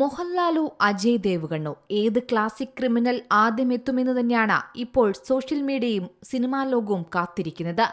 മോഹൻലാലു അജയ് ദേവ്ഗണ്ണു ഏത് classic criminal ആദ്യം എത്തുമെന്ന് തന്നെയാണ് ഇപ്പോൾ സോഷ്യൽ മീഡിയയും സിനിമാ ലോകവും കാത്തിരിക്കുന്നത്.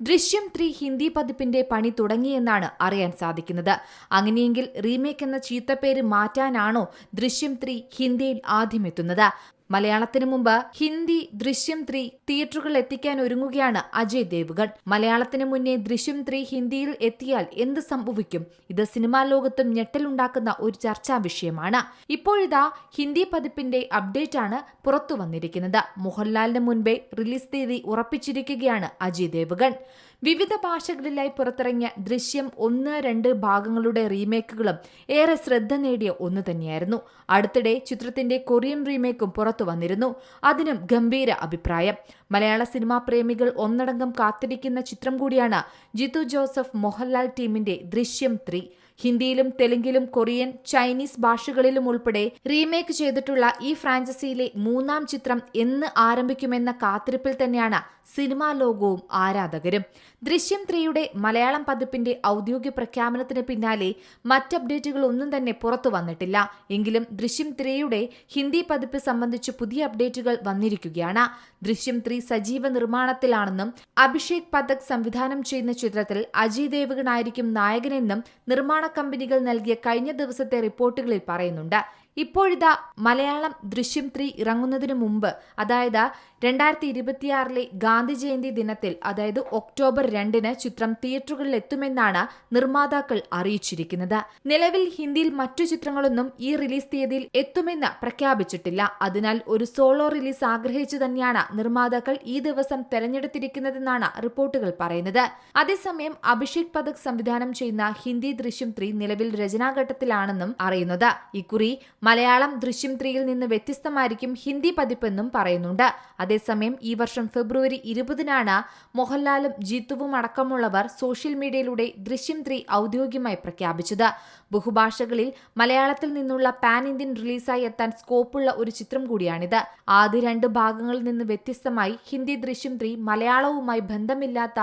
ദൃശ്യം ത്രീ ഹിന്ദി പതിപ്പിന്റെ പണി തുടങ്ങിയെന്നാണ് അറിയാൻ സാധിക്കുന്നത്. അങ്ങനെയെങ്കിൽ റീമേക്ക് എന്ന ചീത്തപ്പേര് മാറ്റാനാണോ ദൃശ്യം ത്രീ ഹിന്ദിയിൽ ആദ്യമെത്തുന്നത്? മലയാളത്തിന് മുമ്പ് ഹിന്ദി ദൃശ്യം ത്രീ തിയേറ്ററുകളിൽ എത്തിക്കാൻ ഒരുങ്ങുകയാണ് അജയ് ദേവ്ഗൺ. മലയാളത്തിന് മുന്നേ ദൃശ്യം ത്രീ ഹിന്ദിയിൽ എത്തിയാൽ എന്ത് സംഭവിക്കും? ഇത് സിനിമാ ലോകത്തും ഞെട്ടലുണ്ടാക്കുന്ന ഒരു ചർച്ചാ വിഷയമാണ്. ഇപ്പോഴിതാ ഹിന്ദി പതിപ്പിന്റെ അപ്ഡേറ്റ് ആണ് പുറത്തു വന്നിരിക്കുന്നത്. മോഹൻലാലിന് മുൻപേ റിലീസ് തീയതി ഉറപ്പിച്ചിരിക്കുകയാണ് അജയ് ദേവ്ഗൺ. വിവിധ ഭാഷകളിലായി പുറത്തിറങ്ങിയ ദൃശ്യം ഒന്ന് രണ്ട് ഭാഗങ്ങളുടെ റീമേക്കുകളും ഏറെ ശ്രദ്ധ നേടിയ ഒന്ന് തന്നെയായിരുന്നു. അടുത്തിടെ ചിത്രത്തിന്റെ കൊറിയൻ റീമേക്കും പുറത്തു വന്നിരുന്നു. അതിനും ഗംഭീര അഭിപ്രായം. മലയാള സിനിമാ പ്രേമികൾ ഒന്നടങ്കം കാത്തിരിക്കുന്ന ചിത്രം കൂടിയാണ് ജിത്തു ജോസഫ് മോഹൻലാൽ ടീമിന്റെ ദൃശ്യം ത്രീ. ഹിന്ദിയിലും തെലുങ്കിലും കൊറിയൻ ചൈനീസ് ഭാഷകളിലും ഉൾപ്പെടെ റീമേക്ക് ചെയ്തിട്ടുള്ള ഈ ഫ്രാഞ്ചൈസിയിലെ മൂന്നാം ചിത്രം എന്ന് ആരംഭിക്കുമെന്ന കാത്തിരിപ്പിൽ തന്നെയാണ് സിനിമാ ലോകവും ആരാധകരും. ദൃശ്യം ത്രീയുടെ മലയാളം പതിപ്പിന്റെ ഔദ്യോഗിക പ്രഖ്യാപനത്തിന് പിന്നാലെ മറ്റ് അപ്ഡേറ്റുകൾ ഒന്നും തന്നെ പുറത്തു വന്നിട്ടില്ല. എങ്കിലും ദൃശ്യം ത്രീയുടെ ഹിന്ദി പതിപ്പ് സംബന്ധിച്ച് പുതിയ അപ്ഡേറ്റുകൾ വന്നിരിക്കുകയാണ്. ദൃശ്യം ത്രീ സജീവ നിർമ്മാണത്തിലാണെന്നും അഭിഷേക് പതക് സംവിധാനം ചെയ്യുന്ന ചിത്രത്തിൽ അജയ് ദേവഗണായിരിക്കും നായകനെന്നും നിർമ്മാണ കമ്പനികൾ നൽകിയ കഴിഞ്ഞ ദിവസത്തെ റിപ്പോർട്ടുകളിൽ പറയുന്നുണ്ട്. ഇപ്പോഴിതാ മലയാളം ദൃശ്യം ത്രീ ഇറങ്ങുന്നതിന് മുമ്പ് അതായത് രണ്ടായിരത്തി ഇരുപത്തിയാറിലെ ഗാന്ധി ജയന്തി ദിനത്തിൽ അതായത് ഒക്ടോബർ രണ്ടിന് ചിത്രം തിയേറ്ററുകളിൽ എത്തുമെന്നാണ് നിർമ്മാതാക്കൾ അറിയിച്ചിരിക്കുന്നത്. നിലവിൽ ഹിന്ദിയിൽ മറ്റു ചിത്രങ്ങളൊന്നും ഈ റിലീസ് തീയതിയിൽ എത്തുമെന്ന് പ്രഖ്യാപിച്ചിട്ടില്ല. അതിനാൽ ഒരു സോളോ റിലീസ് ആഗ്രഹിച്ചു തന്നെയാണ് നിർമ്മാതാക്കൾ ഈ ദിവസം തെരഞ്ഞെടുത്തിരിക്കുന്നതെന്നാണ് റിപ്പോർട്ടുകൾ പറയുന്നത്. അതേസമയം അഭിഷേക് പഥക് സംവിധാനം ചെയ്യുന്ന ഹിന്ദി ദൃശ്യം ത്രീ നിലവിൽ രചനാഘട്ടത്തിലാണെന്നും അറിയുന്നത്. ഇക്കുറി മലയാളം ദൃശ്യം ത്രീയിൽ നിന്ന് വ്യത്യസ്തമായിരിക്കും ഹിന്ദി പതിപ്പെന്നും പറയുന്നുണ്ട്. അതേസമയം ഈ വർഷം ഫെബ്രുവരി ഇരുപതിനാണ് മോഹൻലാലും ജീത്തുവും അടക്കമുള്ളവർ സോഷ്യൽ മീഡിയയിലൂടെ ദൃശ്യം ത്രീ ഔദ്യോഗികമായി പ്രഖ്യാപിച്ചത്. ബഹുഭാഷകളിൽ മലയാളത്തിൽ നിന്നുള്ള പാൻ ഇന്ത്യൻ റിലീസായി എത്താൻ സ്കോപ്പുള്ള ഒരു ചിത്രം കൂടിയാണിത്. ആദ്യ രണ്ട് ഭാഗങ്ങളിൽ നിന്ന് വ്യത്യസ്തമായി ഹിന്ദി ദൃശ്യം ത്രീ മലയാളവുമായി ബന്ധമില്ലാത്ത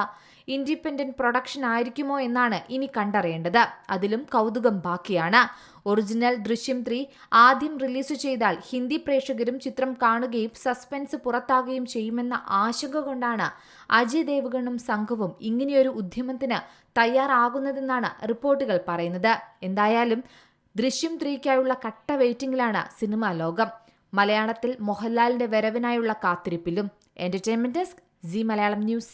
ഇൻഡിപെൻഡന്റ് പ്രൊഡക്ഷൻ ആയിരിക്കുമോ എന്നാണ് ഇനി കണ്ടറിയേണ്ടത്. അതിലും കൗതുകം ബാക്കിയാണ്. ഒറിജിനൽ ദൃശ്യം ത്രീ ആദ്യം റിലീസ് ചെയ്താൽ ഹിന്ദി പ്രേക്ഷകരും ചിത്രം കാണുകയും സസ്പെൻസ് പുറത്താകുകയും ചെയ്യുമെന്ന ആശങ്ക കൊണ്ടാണ് അജയ് ദേവഗണും സംഘവും ഇങ്ങനെയൊരു ഉദ്യമത്തിന് തയ്യാറാകുന്നതെന്നാണ് റിപ്പോർട്ടുകൾ പറയുന്നത്. എന്തായാലും ദൃശ്യം ത്രീക്കായുള്ള കട്ട വെയിറ്റിംഗിലാണ് സിനിമാ ലോകം. മലയാളത്തിൽ മോഹൻലാലിന്റെ വരവിനായുള്ള കാത്തിരിപ്പിലും. Entertainment desk Zee Malayalam news.